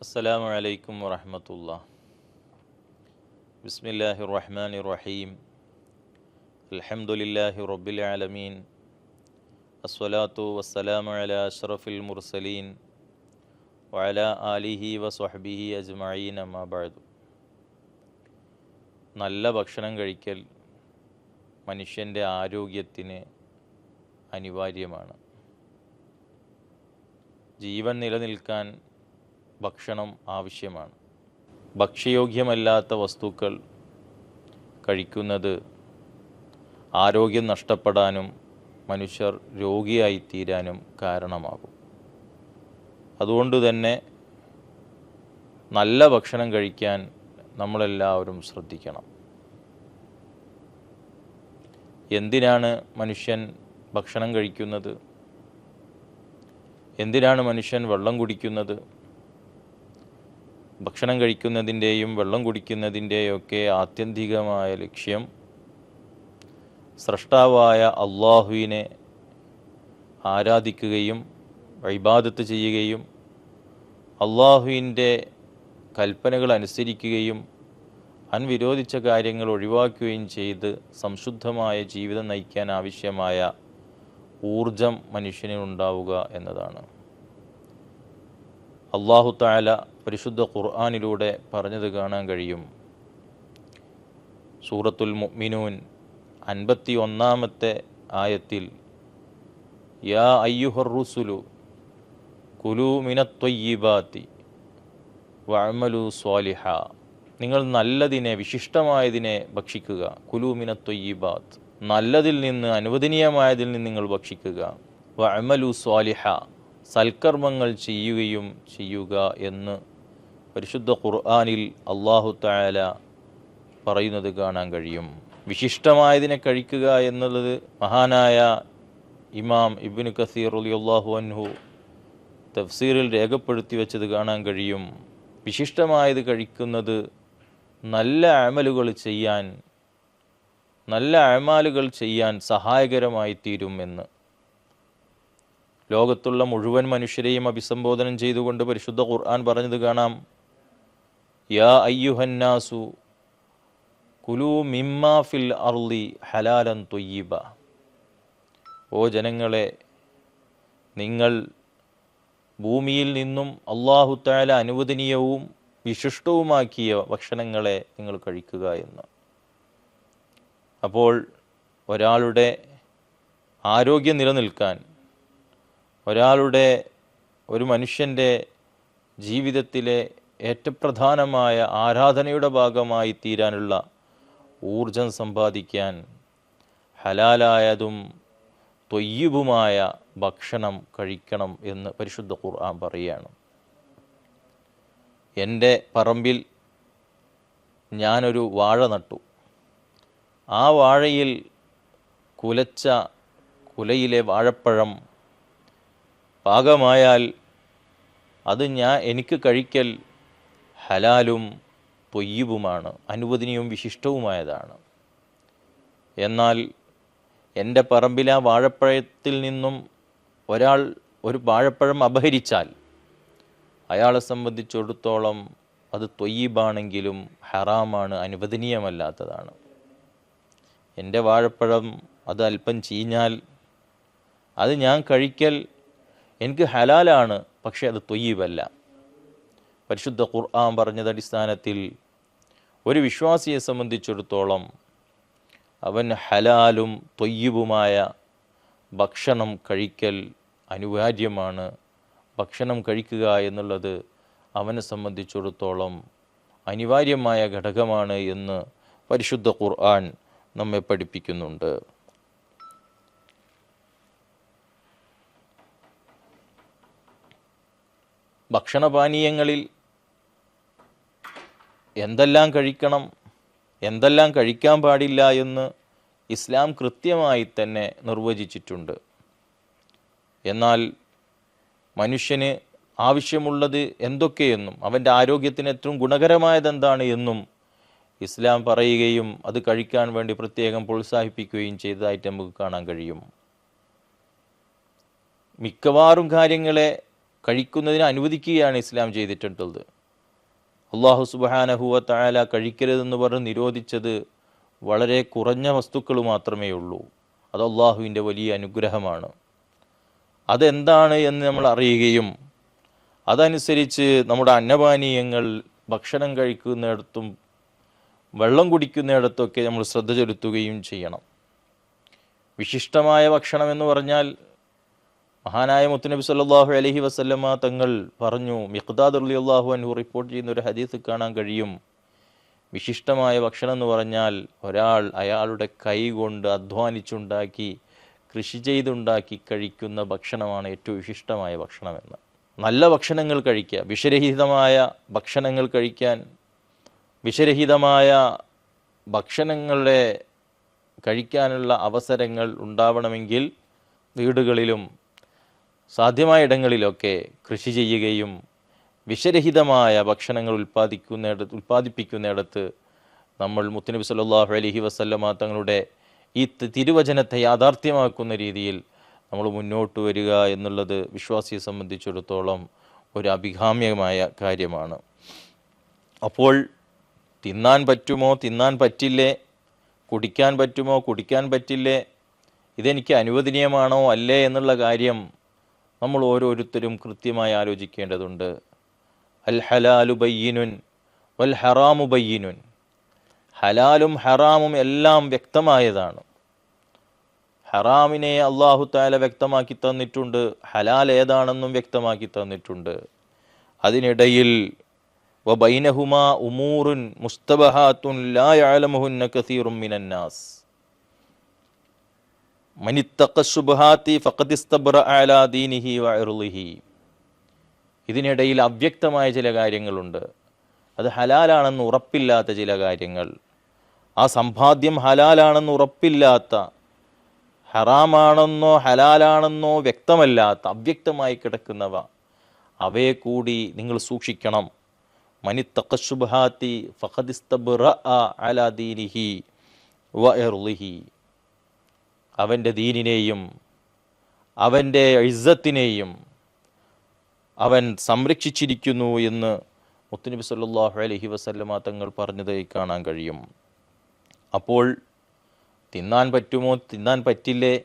السلام عليكم ورحمة الله بسم الله الرحمن الرحيم الحمد لله رب العالمين الصلاة والسلام على أشرف المرسلين وعلى آله وصحبه أجمعين أما بعد നല്ല ഭക്ഷണം കഴിക്കൽ മനുഷ്യൻ്റെ ആരോഗ്യത്തിന് അനിവാര്യമാണ് ജീവൻ നിലനിൽക്കാൻ ഭക്ഷണം ആവശ്യമാണ്. ഭക്ഷ്യയോഗ്യമല്ലാത്ത വസ്തുക്കൾ കഴിക്കുന്നത് ആരോഗ്യം നഷ്ടപ്പെടാനും മനുഷ്യർ രോഗിയായിത്തീരാനും കാരണമാകും. അതുകൊണ്ട് തന്നെ നല്ല ഭക്ഷണം കഴിക്കാൻ നമ്മളെല്ലാവരും ശ്രദ്ധിക്കണം. എന്തിനാണ് മനുഷ്യൻ ഭക്ഷണം കഴിക്കുന്നത്? എന്തിനാണ് മനുഷ്യൻ വെള്ളം കുടിക്കുന്നത്? ഭക്ഷണം കഴിക്കുന്നതിന്റെയും വെള്ളം കുടിക്കുന്നതിന്റെയൊക്കെ ആത്യന്തികമായ ലക്ഷ്യം സ്രഷ്ടാവായ അള്ളാഹുവിനെ ആരാധിക്കുകയും വൈബാദത്ത് ചെയ്യുകയും അള്ളാഹുവിന്റെ കൽപ്പനകൾ അനുസരിക്കുകയും അൻവിരോധിച്ച കാര്യങ്ങൾ ഒഴിവാക്കുകയും ചെയ്ത് സംശുദ്ധമായ ജീവിതം നയിക്കാൻ ആവശ്യമായ ഊർജം മനുഷ്യനുണ്ടാവുക എന്നതാണ്. അള്ളാഹു താല പരിശുദ്ധ ഖുർആാനിലൂടെ പറഞ്ഞത് കാണാൻ കഴിയും. സൂറത്തുൽ മുഅ്മിനൂൻ അൻപത്തി ഒന്നാമത്തെ ആയത്തിൽ യാ അയ്യുഹർ റുസുലു കുലു മിനത്വയ്യിബാത്തി വഅമലു സ്വാലിഹ. നിങ്ങൾ നല്ലതിനെ വിശിഷ്ടമായതിനെ ഭക്ഷിക്കുക. കുലു മിനത്വയ്യിബാത്ത് നല്ലതിൽ നിന്ന് അനുവദനീയമായതിൽ നിന്ന് നിങ്ങൾ ഭക്ഷിക്കുക. വഅമലു സ്വാലിഹ. സൽക്കർമ്മങ്ങൾ ചെയ്യുകയും ചെയ്യുക എന്ന് പരിശുദ്ധ ഖുർആാനിൽ അള്ളാഹു തായാല പറയുന്നത് കാണാൻ കഴിയും. വിശിഷ്ടമായതിനെ കഴിക്കുക എന്നുള്ളത് മഹാനായ ഇമാം ഇബിന് കസീർ അലി അള്ളാഹു അൻഹു തഫ്സീറിൽ രേഖപ്പെടുത്തി വെച്ചത് കാണാൻ കഴിയും. വിശിഷ്ടമായത് കഴിക്കുന്നത് നല്ല അമലുകൾ ചെയ്യാൻ നല്ല അമാലുകൾ ചെയ്യാൻ സഹായകരമായി തീരും എന്ന്. ലോകത്തുള്ള മുഴുവൻ മനുഷ്യരെയും അഭിസംബോധനം ചെയ്തുകൊണ്ട് പരിശുദ്ധ ഖുർആൻ പറഞ്ഞത് കാണാം. യാ അയ്യുഹന്നാസു കുലു മിമ്മാ ഫിൽ അർലി ഹലാലൻ തൊയ്യിബ. ഓ ജനങ്ങളെ നിങ്ങൾ ഭൂമിയിൽ നിന്നും അള്ളാഹു താല അനുവദനീയവും വിശിഷ്ടവുമാക്കിയ ഭക്ഷണങ്ങളെ നിങ്ങൾ കഴിക്കുക എന്ന്. അപ്പോൾ ഒരാളുടെ ആരോഗ്യം നിലനിൽക്കാൻ ഒരാളുടെ ഒരു മനുഷ്യന്റെ ജീവിതത്തിലെ ഏറ്റവും പ്രധാനമായ ആരാധനയുടെ ഭാഗമായി തീരാനുള്ള ഊർജം സമ്പാദിക്കാൻ ഹലാലായതും തൊയ്യുപുമായ ഭക്ഷണം കഴിക്കണം എന്ന് പരിശുദ്ധ ഖുർആൻ പറയുകയാണ്. എന്റെ പറമ്പിൽ ഞാനൊരു വാഴ നട്ടു. ആ വാഴയിൽ കുലച്ച കുലയിലെ വാഴപ്പഴം പാകമായാൽ അത് ഞാൻ എനിക്ക് കഴിക്കൽ ഹലാലും പൊയ്യവുമാണ് അനുവദനീയവും വിശിഷ്ടവുമായതാണ്. എന്നാൽ എന്റെ പറമ്പിലെ ആ വാഴപ്പഴത്തിൽ നിന്നും ഒരാൾ ഒരു വാഴപ്പഴം അപഹരിച്ചാൽ അയാളെ സംബന്ധിച്ചിടത്തോളം അത് തൊയ്യീബാണെങ്കിലും ഹറാമാണ് അനുവദനീയമല്ലാത്തതാണ്. എന്റെ വാഴപ്പഴം അത് അല്പം ചീഞ്ഞാൽ അത് ഞാൻ കഴിക്കൽ എനിക്ക് ഹലാലാണ് പക്ഷേ അത് തൊയ്യവല്ല പരിശുദ്ധ ഖുർആൻ പറഞ്ഞത് അടിസ്ഥാനത്തിൽ ഒരു വിശ്വാസിയെ സംബന്ധിച്ചിടത്തോളം അവൻ ഹലാലും തൊയ്യവുമായ ഭക്ഷണം കഴിക്കൽ അനിവാര്യമാണ്. ഭക്ഷണം കഴിക്കുക എന്നുള്ളത് അവനെ സംബന്ധിച്ചിടത്തോളം അനിവാര്യമായ ഘടകമാണ് എന്ന് പരിശുദ്ധ ഖുർആൻ നമ്മെ പഠിപ്പിക്കുന്നുണ്ട്. ഭക്ഷണപാനീയങ്ങളിൽ എന്തെല്ലാം കഴിക്കണം എന്തെല്ലാം കഴിക്കാൻ പാടില്ല എന്ന് ഇസ്ലാം കൃത്യമായി തന്നെ നിർവചിച്ചിട്ടുണ്ട്. എന്നാൽ മനുഷ്യന് ആവശ്യമുള്ളത് എന്തൊക്കെയെന്നും അവന്റെ ആരോഗ്യത്തിന് ഏറ്റവും ഗുണകരമായത് എന്താണ് എന്നും ഇസ്ലാം പറയുകയും അത് കഴിക്കാൻ വേണ്ടി പ്രത്യേകം പ്രോത്സാഹിപ്പിക്കുകയും ചെയ്തതായിട്ട് നമുക്ക് കാണാൻ കഴിയും. മിക്കവാറും കാര്യങ്ങളെ കഴിക്കുന്നതിന് അനുവദിക്കുകയാണ് ഇസ്ലാം ചെയ്തിട്ടുള്ളത്. അള്ളാഹു സുബാനഹുവ തായാല കഴിക്കരുതെന്ന് പറഞ്ഞ് നിരോധിച്ചത് വളരെ കുറഞ്ഞ വസ്തുക്കൾ മാത്രമേ ഉള്ളൂ. അത് അള്ളാഹുവിന്റെ വലിയ അനുഗ്രഹമാണ്. അതെന്താണ് എന്ന് നമ്മൾ അറിയുകയും അതനുസരിച്ച് നമ്മുടെ അന്നപാനീയങ്ങൾ ഭക്ഷണം കഴിക്കുന്നിടത്തും വെള്ളം കുടിക്കുന്നിടത്തൊക്കെ നമ്മൾ ശ്രദ്ധ ചെലുത്തുകയും ചെയ്യണം. വിശിഷ്ടമായ ഭക്ഷണം എന്ന് പറഞ്ഞാൽ മഹാനായ മുത്തുനബി സല്ലാഹു അലഹി വസല്ലമ തങ്ങൾ പറഞ്ഞു മിഖ്ദാദ് അലി അള്ളാഹു അൻഹു റിപ്പോർട്ട് ചെയ്യുന്ന ഒരു ഹദീസ് കാണാൻ കഴിയും. വിശിഷ്ടമായ ഭക്ഷണം എന്ന് പറഞ്ഞാൽ ഒരാൾ അയാളുടെ കൈ കൊണ്ട് അധ്വാനിച്ചുണ്ടാക്കി കൃഷി ചെയ്തുണ്ടാക്കി കഴിക്കുന്ന ഭക്ഷണമാണ് ഏറ്റവും വിശിഷ്ടമായ ഭക്ഷണമെന്ന് നല്ല ഭക്ഷണങ്ങൾ കഴിക്കുക വിഷരഹിതമായ ഭക്ഷണങ്ങൾ കഴിക്കാൻ വിഷരഹിതമായ ഭക്ഷണങ്ങളുടെ കഴിക്കാനുള്ള അവസരങ്ങൾ ഉണ്ടാവണമെങ്കിൽ വീടുകളിലും സാധ്യമായ ഇടങ്ങളിലൊക്കെ കൃഷി ചെയ്യുകയും വിഷരഹിതമായ ഭക്ഷണങ്ങൾ ഉൽപ്പാദിക്കുന്നിടത്ത് ഉൽപ്പാദിപ്പിക്കുന്നിടത്ത് നമ്മൾ മുത്തുനബി സല്ലാഹു അലഹി വസല്ലമ തങ്ങളുടെ ഈ തിരുവചനത്തെ യാഥാർത്ഥ്യമാക്കുന്ന രീതിയിൽ നമ്മൾ മുന്നോട്ട് വരിക എന്നുള്ളത് വിശ്വാസിയെ സംബന്ധിച്ചിടത്തോളം ഒരു അഭികാമ്യമായ കാര്യമാണ്. അപ്പോൾ തിന്നാൻ പറ്റുമോ തിന്നാൻ പറ്റില്ലേ കുടിക്കാൻ പറ്റുമോ കുടിക്കാൻ പറ്റില്ലേ ഇതെനിക്ക് അനുവദനീയമാണോ അല്ലേ എന്നുള്ള കാര്യം നമ്മൾ ഓരോരുത്തരും കൃത്യമായി ആലോചിക്കേണ്ടതുണ്ട്. അൽ ഹലാലു ബയ്യനുൻ വൽ ഹറാമു ബയ്യനുൻ. ഹലാലും ഹറാമും എല്ലാം വ്യക്തമായതാണ്. ഹറാമിനെ അള്ളാഹു താല വ്യക്തമാക്കി തന്നിട്ടുണ്ട്. ഹലാൽ ഏതാണെന്നും വ്യക്തമാക്കി തന്നിട്ടുണ്ട്. അതിനിടയിൽ വബൈനഹുമാ ഉമൂറുൻ മുസ്തബഹാത്തുൻ ലാ യഅലമുഹുന്ന കസീറും മിനന്നാസ് ഇതിനിടയിൽ അവ്യക്തമായ ചില കാര്യങ്ങളുണ്ട്. അത് ഹലാലാണെന്ന് ഉറപ്പില്ലാത്ത ചില കാര്യങ്ങൾ. ആ സമ്പാദ്യം ഹലാലാണെന്ന് ഉറപ്പില്ലാത്ത ഹറാമാണെന്നോ ഹലാലാണെന്നോ വ്യക്തമല്ലാത്ത അവ്യക്തമായി കിടക്കുന്നവ അവയെ കൂടി നിങ്ങൾ സൂക്ഷിക്കണം. മനിത്തഖുബാത്തി അലാ ദീനിഹി വ ഇർളിഹി അവന്റെ ദീനിനെയും അവന്റെ ഇസ്സത്തിനെയും അവൻ സംരക്ഷിച്ചിരിക്കുന്നു എന്ന് മുത്തുനബി സല്ലാഹു അലഹി വസല്ലമ തങ്ങൾ പറഞ്ഞത് കാണാൻ കഴിയും. അപ്പോൾ തിന്നാൻ പറ്റുമോ? തിന്നാൻ പറ്റില്ലേ?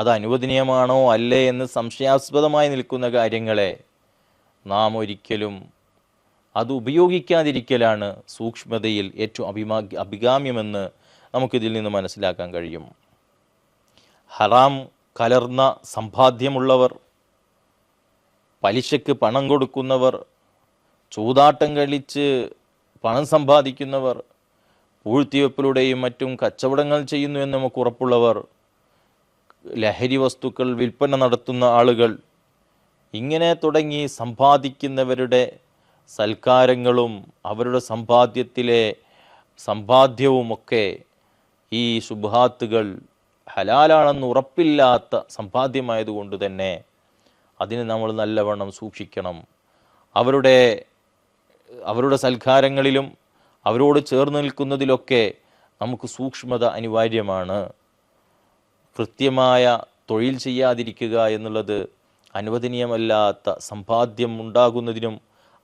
അത് അനുവദനീയമാണോ? അല്ലേ? എന്ന് സംശയാസ്പദമായി നിൽക്കുന്ന കാര്യങ്ങളെ നാം ഒരിക്കലും അത് ഉപയോഗിക്കാതിരിക്കലാണ് സൂക്ഷ്മതയിൽ ഏറ്റവും അഭിമാ അഭികാമ്യമെന്ന് നമുക്കിതിൽ നിന്ന് മനസ്സിലാക്കാൻ കഴിയും. ഹറാം കലർന്ന സമ്പാദ്യമുള്ളവർ പലിശയ്ക്ക് പണം കൊടുക്കുന്നവർ ചൂതാട്ടം കളിച്ച് പണം സമ്പാദിക്കുന്നവർ പൂഴ്ത്തിവെപ്പിലൂടെയും മറ്റും കച്ചവടങ്ങൾ ചെയ്യുന്നു എന്ന് നമുക്ക് ഉറപ്പുള്ളവർ ലഹരി വസ്തുക്കൾ വിൽപ്പന നടത്തുന്ന ആളുകൾ ഇങ്ങനെ തുടങ്ങി സമ്പാദിക്കുന്നവരുടെ സൽക്കാരങ്ങളും അവരുടെ സമ്പാദ്യത്തിലെ സമ്പാദ്യവുമൊക്കെ ഈ ശുഭാത്തുകൾ ഹലാലാണെന്ന് ഉറപ്പില്ലാത്ത സമ്പാദ്യമായതുകൊണ്ട് തന്നെ അതിന് നമ്മൾ നല്ലവണ്ണം സൂക്ഷിക്കണം. അവരുടെ അവരുടെ സൽക്കാരങ്ങളിലും അവരോട് ചേർന്ന് നിൽക്കുന്നതിലൊക്കെ നമുക്ക് സൂക്ഷ്മത അനിവാര്യമാണ്. കൃത്യമായ തൊഴിൽ ചെയ്യാതിരിക്കുക എന്നുള്ളത് അനുവദനീയമല്ലാത്ത സമ്പാദ്യം ഉണ്ടാകുന്നതിനും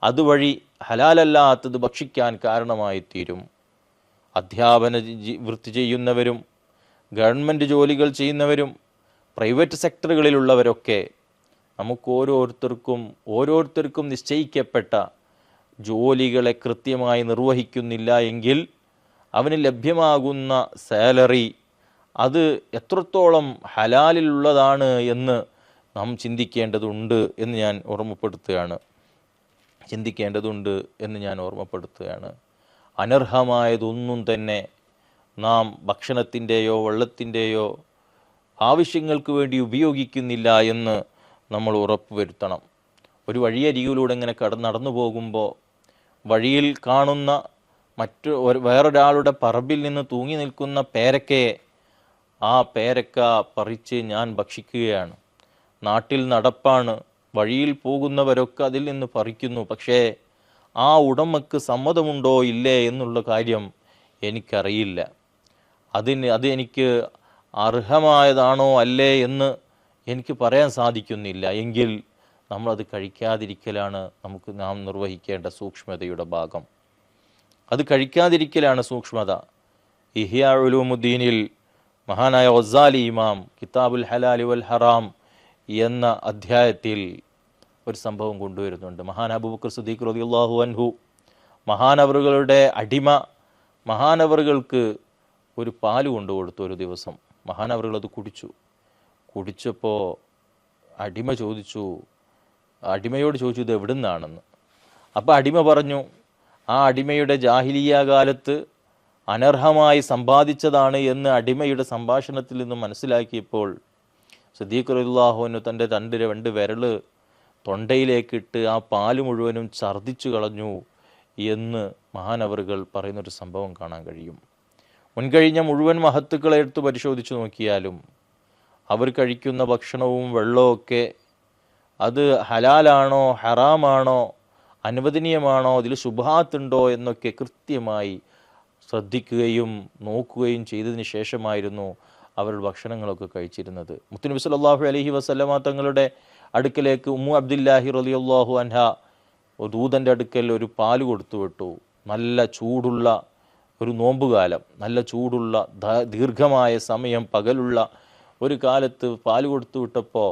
അതുവഴി ഹലാലല്ലാത്തത് ഭക്ഷിക്കാൻ കാരണമായി തീരും അധ്യാപന വൃത്തി ചെയ്യുന്നവരും ഗവൺമെന്റ് ജോലികൾ ചെയ്യുന്നവരും പ്രൈവറ്റ് സെക്ടറുകളിലുള്ളവരൊക്കെ നമുക്ക് ഓരോരുത്തർക്കും ഓരോരുത്തർക്കും നിശ്ചയിക്കപ്പെട്ട ജോലികളെ കൃത്യമായി നിർവഹിക്കുന്നില്ല എങ്കിൽ അവന് ലഭ്യമാകുന്ന സാലറി അത് എത്രത്തോളം ഹലാലിലുള്ളതാണ് എന്ന് നാം ചിന്തിക്കേണ്ടതുണ്ട് എന്ന് ഞാൻ ഓർമ്മപ്പെടുത്തുകയാണ്. ചിന്തിക്കേണ്ടതുണ്ട് എന്ന് ഞാൻ ഓർമ്മപ്പെടുത്തുകയാണ്. അനർഹമായതൊന്നും തന്നെ നാം ഭക്ഷണത്തിന്റെയോ വെള്ളത്തിന്റെയോ ആവശ്യങ്ങൾക്ക് വേണ്ടി ഉപയോഗിക്കുന്നില്ല എന്ന് നമ്മൾ ഉറപ്പുവരുത്തണം. ഒരു വഴിയരികിലൂടെ ഇങ്ങനെ കട നടന്നു പോകുമ്പോൾ വഴിയിൽ കാണുന്ന മറ്റു വേറൊരാളുടെ പറമ്പിൽ നിന്ന് തൂങ്ങി നിൽക്കുന്ന പേരക്കയെ ആ പേരക്ക പറിച്ച് ഞാൻ ഭക്ഷിക്കുകയാണ്. നാട്ടിൽ നടപ്പാണ്. വഴിയിൽ പോകുന്നവരൊക്കെ അതിൽ നിന്ന് പറിക്കുന്നു. പക്ഷേ ആ ഉടമക്ക് സമ്മതമുണ്ടോ ഇല്ലേ എന്നുള്ള കാര്യം എനിക്കറിയില്ല. അതിന് അത് എനിക്ക് അർഹമായതാണോ അല്ലേ എന്ന് എനിക്ക് പറയാൻ സാധിക്കുന്നില്ല. എങ്കിൽ നമ്മളത് കഴിക്കാതിരിക്കലാണ് നമുക്ക് നാം നിർവഹിക്കേണ്ട സൂക്ഷ്മതയുടെ ഭാഗം. അത് കഴിക്കാതിരിക്കലാണ് സൂക്ഷ്മത. ഇഹിയ ഉലൂമുദ്ദീനിൽ മഹാനായ ഒസാലി ഇമാം കിതാബുൽ ഹലാലി വൽ ഹറാം എന്ന അധ്യായത്തിൽ ഒരു സംഭവം കൊണ്ടുവരുന്നുണ്ട്. മഹാൻ അബൂബക്കർ സുദ്ദീഖ് റളിയല്ലാഹു അൻഹു മഹാനവറുകളുടെ അടിമ മഹാനവറുകൾക്ക് ഒരു പാൽ കൊണ്ടു കൊടുത്തു ഒരു ദിവസം. മഹാനവറുകൾ അത് കുടിച്ചു. കുടിച്ചപ്പോൾ അടിമ ചോദിച്ചു അടിമയോട് ചോദിച്ചു ഇത് എവിടെ നിന്നാണെന്ന് അപ്പോൾ അടിമ പറഞ്ഞു ആ അടിമയുടെ ജാഹിലിയ കാലത്ത് അനർഹമായി സമ്പാദിച്ചതാണ് എന്ന് അടിമയുടെ സംഭാഷണത്തിൽ നിന്ന് മനസ്സിലാക്കിയപ്പോൾ സദീഖ് റഹുല്ലാഹുവിന് തന്റെ രണ്ട് രണ്ട് വിരൽ തൊണ്ടയിലേക്കിട്ട് ആ പാൽ മുഴുവനും ഛർദ്ദിച്ചു കളഞ്ഞു എന്ന് മഹാനവറുകൾ പറയുന്നൊരു സംഭവം കാണാൻ കഴിയും. മുൻകഴിഞ്ഞ മുഴുവൻ മഹത്തുക്കളെ എടുത്ത് പരിശോധിച്ച് നോക്കിയാലും അവർ കഴിക്കുന്ന ഭക്ഷണവും വെള്ളമൊക്കെ അത് ഹലാലാണോ ഹറാമാണോ അനുവദനീയമാണോ അതിൽ ശുഭാത്തുണ്ടോ എന്നൊക്കെ കൃത്യമായി ശ്രദ്ധിക്കുകയും നോക്കുകയും ചെയ്തതിന് ശേഷമായിരുന്നു അവർ ഭക്ഷണങ്ങളൊക്കെ കഴിച്ചിരുന്നത്. മുത്തുനബി സല്ലല്ലാഹു അലഹി വസല്ലമ തങ്ങളുടെ അടുക്കലേക്ക് ഉമ്മു അബ്ദുല്ലാഹി റളിയല്ലാഹു അൻഹ ദൂതന്റെ അടുക്കൽ ഒരു പാൽ കൊടുത്തു വിട്ടു നല്ല ചൂടുള്ള ഒരു നോമ്പുകാലം നല്ല ചൂടുള്ള ദീർഘമായ സമയം പകലുള്ള ഒരു കാലത്ത് പാൽ കൊടുത്തു വിട്ടപ്പോൾ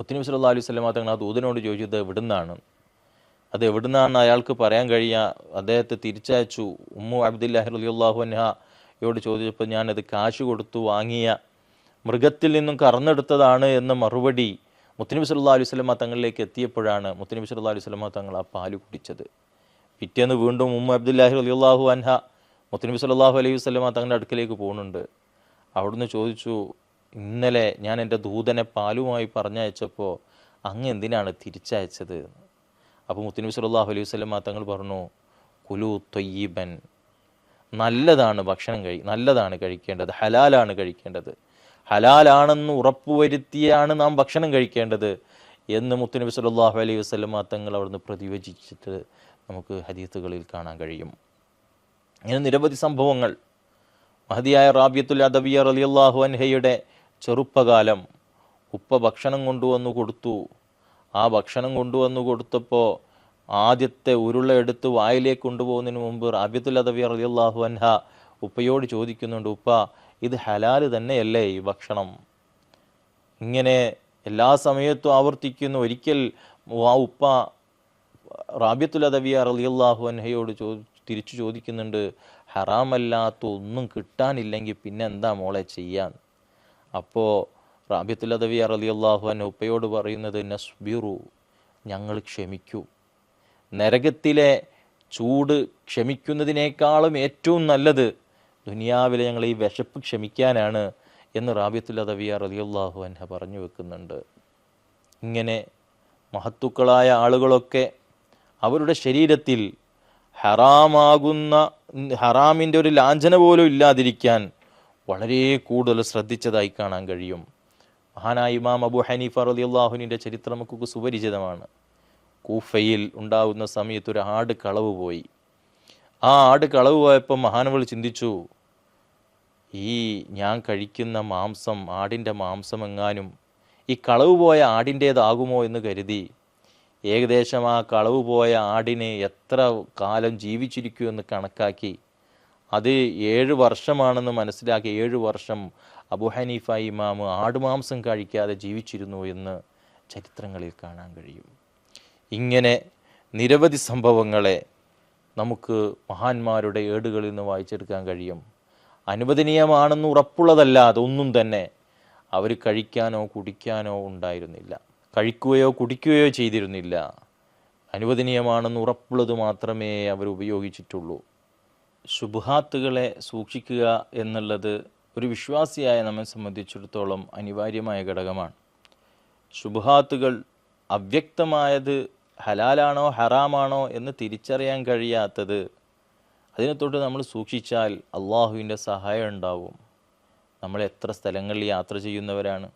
മുത്തനബി സല്ലല്ലാഹു അലൈഹി വസല്ലമ തങ്ങൾ ആ ദൂതനോട് ചോദിച്ചത് എവിടുന്നാണ്? അത് എവിടുന്നാണെന്ന് അയാൾക്ക് പറയാൻ കഴിയുക അദ്ദേഹത്തെ തിരിച്ചയച്ചു. ഉമ്മു അബ്ദുല്ലാഹി റളിയല്ലാഹു അൻഹയോട് ചോദിച്ചപ്പോൾ ഞാനത് കാശ് കൊടുത്തു വാങ്ങിയ മൃഗത്തിൽ നിന്നും കറന്നെടുത്തതാണ് എന്ന മറുപടി മുത്തനബി സല്ലല്ലാഹു അലൈഹി സ്വലമ തങ്ങളിലേക്ക് എത്തിയപ്പോഴാണ് മുത്തനബി സല്ലല്ലാഹു അലൈഹി സ്വലമ തങ്ങൾ ആ പാൽ കുടിച്ചത്. പിറ്റേന്ന് വീണ്ടും ഉമ്മ അബ്ദുല്ലാഹി റളിയല്ലാഹു അൻഹ മുത്തനബി സല്ലല്ലാഹു അലൈഹി വസല്ലമ തങ്ങളുടെ അടുക്കലേക്ക് പോകുന്നുണ്ട്. അവിടുന്ന് ചോദിച്ചു ഇന്നലെ ഞാൻ എന്റെ ദൂതനെ പാലുമായി പറഞ്ഞയച്ചപ്പോൾ അങ്ങ് എന്തിനാണ് തിരിച്ചയച്ചത്? അപ്പോൾ മുത്തനബി സല്ലല്ലാഹു അലൈഹി വസല്ലമ തങ്ങൾ പറഞ്ഞു കുലു തൊയ്യീബൻ നല്ലതാണ് ഭക്ഷണം കഴി നല്ലതാണ് കഴിക്കേണ്ടത് ഹലാലാണ് കഴിക്കേണ്ടത്. ഹലാലാണെന്ന് ഉറപ്പുവരുത്തിയാണ് നാം ഭക്ഷണം കഴിക്കേണ്ടത്. എന്ന് മുത്തനബി സല്ലല്ലാഹു അലൈഹി വസല്ലമ തങ്ങൾ അവിടുന്ന് പ്രതിവചിച്ചിട്ട് നമുക്ക് ഹദീത്തുകളിൽ കാണാൻ കഴിയും. ഇങ്ങനെ നിരവധി സംഭവങ്ങൾ. മഹതിയായ റാബിയത്തുൽ അദബിയ റളിയല്ലാഹു അൻഹയുടെ ചെറുപ്പകാലം ഉപ്പ ഭക്ഷണം കൊണ്ടുവന്നു കൊടുത്തു. ആ ഭക്ഷണം കൊണ്ടുവന്നു കൊടുത്തപ്പോൾ ആദ്യത്തെ ഉരുള എടുത്ത് വായിലേക്ക് കൊണ്ടുപോകുന്നതിന് മുമ്പ് റാബിയത്തുൽ അദബിയ റളിയല്ലാഹു അൻഹ ഉപ്പയോട് ചോദിക്കുന്നുണ്ട് ഉപ്പ ഇത് ഹലാൽ തന്നെയല്ലേ ഈ ഭക്ഷണം? ഇങ്ങനെ എല്ലാ സമയത്തും ആവർത്തിക്കുന്നു. ഒരിക്കൽ ആ ഉപ്പ റാബിയത്തുൽ അദവിയ റളിയല്ലാഹു അൻഹയോട് ചോ തിരിച്ചു ചോദിക്കുന്നുണ്ട് ഹറാമല്ലാത്ത ഒന്നും കിട്ടാനില്ലെങ്കിൽ പിന്നെ എന്താ മോളെ ചെയ്യാൻ? അപ്പോൾ റാബിയത്തുൽ അദവിയ റളിയല്ലാഹു അൻഹ ഉപ്പയോട് പറയുന്നത് നസ്ബിറു ഞങ്ങൾ ക്ഷമിക്കൂ. നരകത്തിലെ ചൂട് ക്ഷമിക്കുന്നതിനേക്കാളും ഏറ്റവും നല്ലത് ദുനിയാവിലെ ഞങ്ങൾ ഈ വിശപ്പ് ക്ഷമിക്കാനാണ് എന്ന് റാബിയത്തുൽ അദവിയ റളിയല്ലാഹു അൻഹ പറഞ്ഞു വെക്കുന്നുണ്ട്. ഇങ്ങനെ മഹത്തുക്കളായ ആളുകളൊക്കെ അവരുടെ ശരീരത്തിൽ ഹറാമാകുന്ന ഹറാമിന്റെ ഒരു ലാഞ്ചന പോലും ഇല്ലാതിരിക്കാൻ വളരെ കൂടുതൽ ശ്രദ്ധിച്ചതായി കാണാൻ കഴിയും. മഹാനായ ഇമാം അബു ഹനീഫ അള്ളാഹുനിന്റെ ചരിത്രം നമുക്ക് സുപരിചിതമാണ്. കൂഫയിൽ ഉണ്ടാകുന്ന സമയത്ത് ഒരു ആട് കളവ് പോയി. ആ ആട് കളവ് പോയപ്പോൾ മഹാനവൾ ചിന്തിച്ചു ഈ ഞാൻ കഴിക്കുന്ന മാംസം ആടിന്റെ മാംസം എങ്ങാനും ഈ കളവ് പോയ ആടിന്റേതാകുമോ എന്ന് കരുതി ഏകദേശം ആ കളവ് പോയ ആടിനെ എത്ര കാലം ജീവിച്ചിരിക്കൂ എന്ന് കണക്കാക്കി. അത് ഏഴ് വർഷമാണെന്ന് മനസ്സിലാക്കി ഏഴ് വർഷം അബു ഹനീഫ ഇമാമ് ആടുമാംസം കഴിക്കാതെ ജീവിച്ചിരുന്നു എന്ന് ചരിത്രങ്ങളിൽ കാണാൻ കഴിയും. ഇങ്ങനെ നിരവധി സംഭവങ്ങളെ നമുക്ക് മഹാന്മാരുടെ ഏടുകളിൽ നിന്ന് വായിച്ചെടുക്കാൻ കഴിയും. അനുവദനീയമാണെന്ന് ഉറപ്പുള്ളതല്ല അതൊന്നും തന്നെ അവർ കഴിക്കാനോ കുടിക്കാനോ ഉണ്ടായിരുന്നില്ല. കഴിക്കുകയോ കുടിക്കുകയോ ചെയ്തിരുന്നില്ല. അനുവദനീയമാണെന്ന് ഉറപ്പുള്ളത് മാത്രമേ അവർ ഉപയോഗിച്ചിട്ടുള്ളൂ. ശുഭഹാത്തുകളെ സൂക്ഷിക്കുക എന്നുള്ളത് ഒരു വിശ്വാസിയായ നമ്മെ സംബന്ധിച്ചിടത്തോളം അനിവാര്യമായ ഘടകമാണ്. ശുഭഹാത്തുകൾ അവ്യക്തമായത് ഹലാലാണോ ഹറാമാണോ എന്ന് തിരിച്ചറിയാൻ കഴിയാത്തത് അതിനെ തൊട്ട് നമ്മൾ സൂക്ഷിച്ചാൽ അള്ളാഹുവിന്റെ സഹായം ഉണ്ടാവും. നമ്മൾ എത്ര സ്ഥലങ്ങളിൽ യാത്ര ചെയ്യുന്നവരാണ്.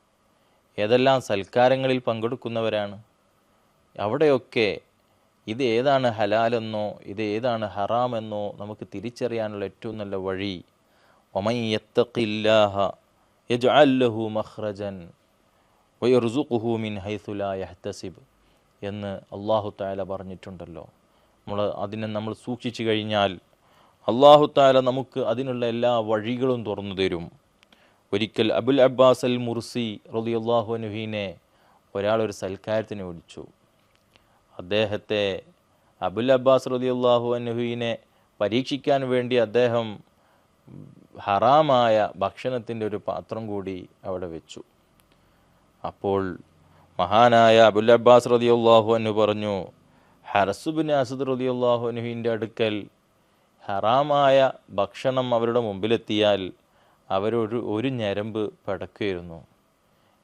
ഏതെല്ലാം സൽക്കാരങ്ങളിൽ പങ്കെടുക്കുന്നവരാണ്. അവിടെയൊക്കെ ഇത് ഏതാണ് ഹലാലെന്നോ ഇത് ഏതാണ് ഹറാമെന്നോ നമുക്ക് തിരിച്ചറിയാനുള്ള ഏറ്റവും നല്ല വഴി ഒമൈ യത്തഖില്ലാഹ യജ്അൽ ലഹു മഖ്റജൻ വയറുസുഖുഹു മിൻ ഹൈസുല യഹ്തസിബ് എന്ന് അള്ളാഹു താല പറഞ്ഞിട്ടുണ്ടല്ലോ. നമ്മൾ അതിനെ നമ്മൾ സൂക്ഷിച്ചു കഴിഞ്ഞാൽ അള്ളാഹു താല നമുക്ക് അതിനുള്ള എല്ലാ വഴികളും തുറന്നു തരും. ഒരിക്കൽ അബുൽ അബ്ബാസ് അൽ മുർസി റലി അള്ളാഹു അനുഹീനെ ഒരാൾ ഒരു സൽക്കാരത്തിന് വിളിച്ചു. അദ്ദേഹത്തെ അബുൽ അബ്ബാസ് റലി അള്ളാഹു അനുഹീനെ പരീക്ഷിക്കാൻ വേണ്ടി അദ്ദേഹം ഹറാമായ ഭക്ഷണത്തിന്റെ ഒരു പാത്രം കൂടി അവിടെ വെച്ചു. അപ്പോൾ മഹാനായ അബുൽ അബ്ബാസ് റതി അള്ളാഹു അനു പറഞ്ഞു ഹറസുബിൻ അസദ് റതി അള്ളാഹു അനുഹിന്റെ അടുക്കൽ ഹറാമായ ഭക്ഷണം അവരുടെ മുമ്പിലെത്തിയാൽ അവരൊരു ഒരു ഞരമ്പ് പടക്കുകയായിരുന്നു.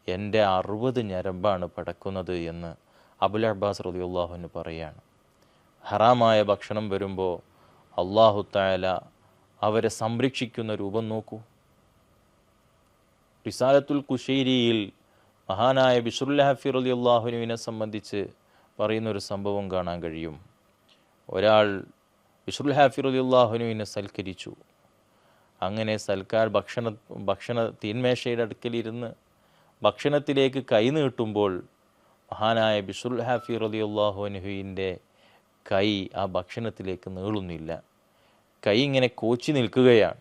എന്റെ അറുപത് ഞരമ്പാണ് പടക്കുന്നത് എന്ന് അബുൽ അബ്ബാസ് റതി അള്ളാഹുവിന് പറയാണ്. ഹറാമായ ഭക്ഷണം വരുമ്പോൾ അള്ളാഹുത്തായാല അവരെ സംരക്ഷിക്കുന്ന രൂപം നോക്കൂ. റിസാലത്തുൽ കുശേരിയിൽ മഹാനായ ഹഫീർ അലി അള്ളാഹുനുവിനെ സംബന്ധിച്ച് പറയുന്ന ഒരു സംഭവം കാണാൻ കഴിയും. ഒരാൾ ബിഷുറുൽ ഹാഫിർ അലി അള്ളാഹുനുവിനെ സൽക്കരിച്ചു. അങ്ങനെ സൽക്കാർ ഭക്ഷണ ഭക്ഷണ തീന്മേശയുടെ അടുക്കലിരുന്ന് ഭക്ഷണത്തിലേക്ക് കൈ നീട്ടുമ്പോൾ മഹാനായ ബിഷുൽ ഹാഫി അള്ളാഹുനുഹുവിന്റെ കൈ ആ ഭക്ഷണത്തിലേക്ക് നീളുന്നില്ല. കൈ ഇങ്ങനെ കോച്ചി നിൽക്കുകയാണ്.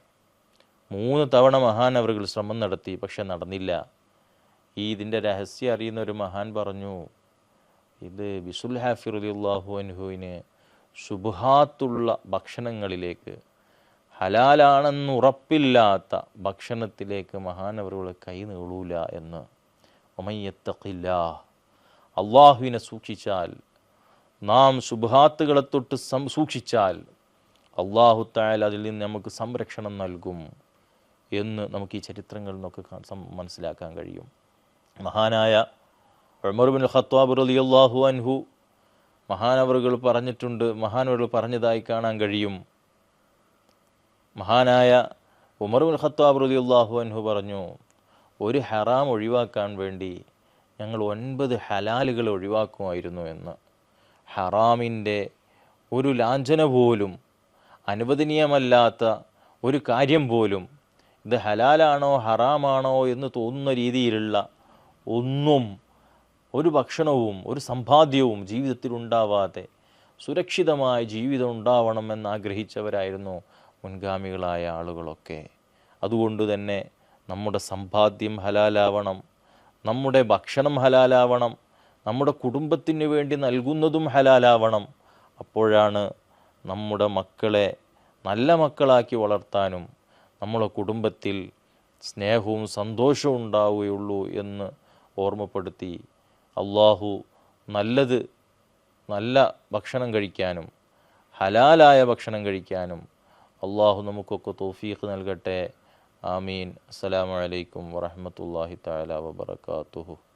മൂന്ന് തവണ മഹാൻ അവർ ശ്രമം നടത്തി പക്ഷെ നടന്നില്ല. ഈ ഇതിന്റെ രഹസ്യം അറിയുന്ന ഒരു മഹാൻ പറഞ്ഞു ഇത് ബിസുൽ ഹാഫി അലിയുല്ലാഹു അൻഹുവിന് ശുബഹാത്തുള്ള ഭക്ഷണങ്ങളിലേക്ക് ഹലാലാണെന്ന് ഉറപ്പില്ലാത്ത ഭക്ഷണത്തിലേക്ക് മഹാനവറുകൾ കൈ നീളൂല എന്ന്. ഒമയ്യത്തക്കില്ല അള്ളാഹുവിനെ സൂക്ഷിച്ചാൽ നാം ശുഭാത്തുകളെ തൊട്ട് സം സൂക്ഷിച്ചാൽ അള്ളാഹു തായാൽ അതിൽ നിന്ന് നമുക്ക് സംരക്ഷണം നൽകും എന്ന് നമുക്ക് ഈ ചരിത്രങ്ങളിൽ നിന്നൊക്കെ മനസ്സിലാക്കാൻ കഴിയും. മഹാനായ ഉമർബിൻ ഖത്താബ് റലി അള്ളാഹു അൻഹു മഹാനവറുകൾ പറഞ്ഞിട്ടുണ്ട് മഹാനവറുകൾ പറഞ്ഞതായി കാണാൻ കഴിയും. മഹാനായ ഉമർബിൻ ഖത്താബ് റലി അള്ളാഹു അൻഹു പറഞ്ഞു ഒരു ഹറാം ഒഴിവാക്കാൻ വേണ്ടി ഞങ്ങൾ ഒൻപത് ഹലാലുകൾ ഒഴിവാക്കുമായിരുന്നു എന്ന്. ഹറാമിന്റെ ഒരു ലാഞ്ചന പോലും അനുവദനീയമല്ലാത്ത ഒരു കാര്യം പോലും ഇത് ഹലാലാണോ ഹറാമാണോ എന്ന് തോന്നുന്ന രീതിയിലുള്ള ഒന്നും ഒരു ഭക്ഷണവും ഒരു സമ്പാദ്യവും ജീവിതത്തിൽ ഉണ്ടാവാതെ സുരക്ഷിതമായ ജീവിതം ഉണ്ടാവണമെന്ന് ആഗ്രഹിച്ചവരായിരുന്നു മുൻഗാമികളായ ആളുകളൊക്കെ. അതുകൊണ്ട് തന്നെ നമ്മുടെ സമ്പാദ്യം ഹലാലാവണം നമ്മുടെ ഭക്ഷണം ഹലാലാവണം നമ്മുടെ കുടുംബത്തിന് വേണ്ടി നൽകുന്നതും ഹലാലാവണം. അപ്പോഴാണ് നമ്മുടെ മക്കളെ നല്ല മക്കളാക്കി വളർത്താനും നമ്മുടെ കുടുംബത്തിൽ സ്നേഹവും സന്തോഷവും ഉണ്ടാവുകയുള്ളൂ എന്ന് ഓർമ്മപ്പെടുത്തി അള്ളാഹു നല്ലത് നല്ല ഭക്ഷണം കഴിക്കാനും ഹലാലായ ഭക്ഷണം കഴിക്കാനും അള്ളാഹു നമുക്കൊക്കെ തോഫീഖ് നൽകട്ടെ. ആമീൻ. അസ്സലാമു അലൈക്കും വറഹ്മത്തുള്ളാഹി തആല വബറകാതുഹു.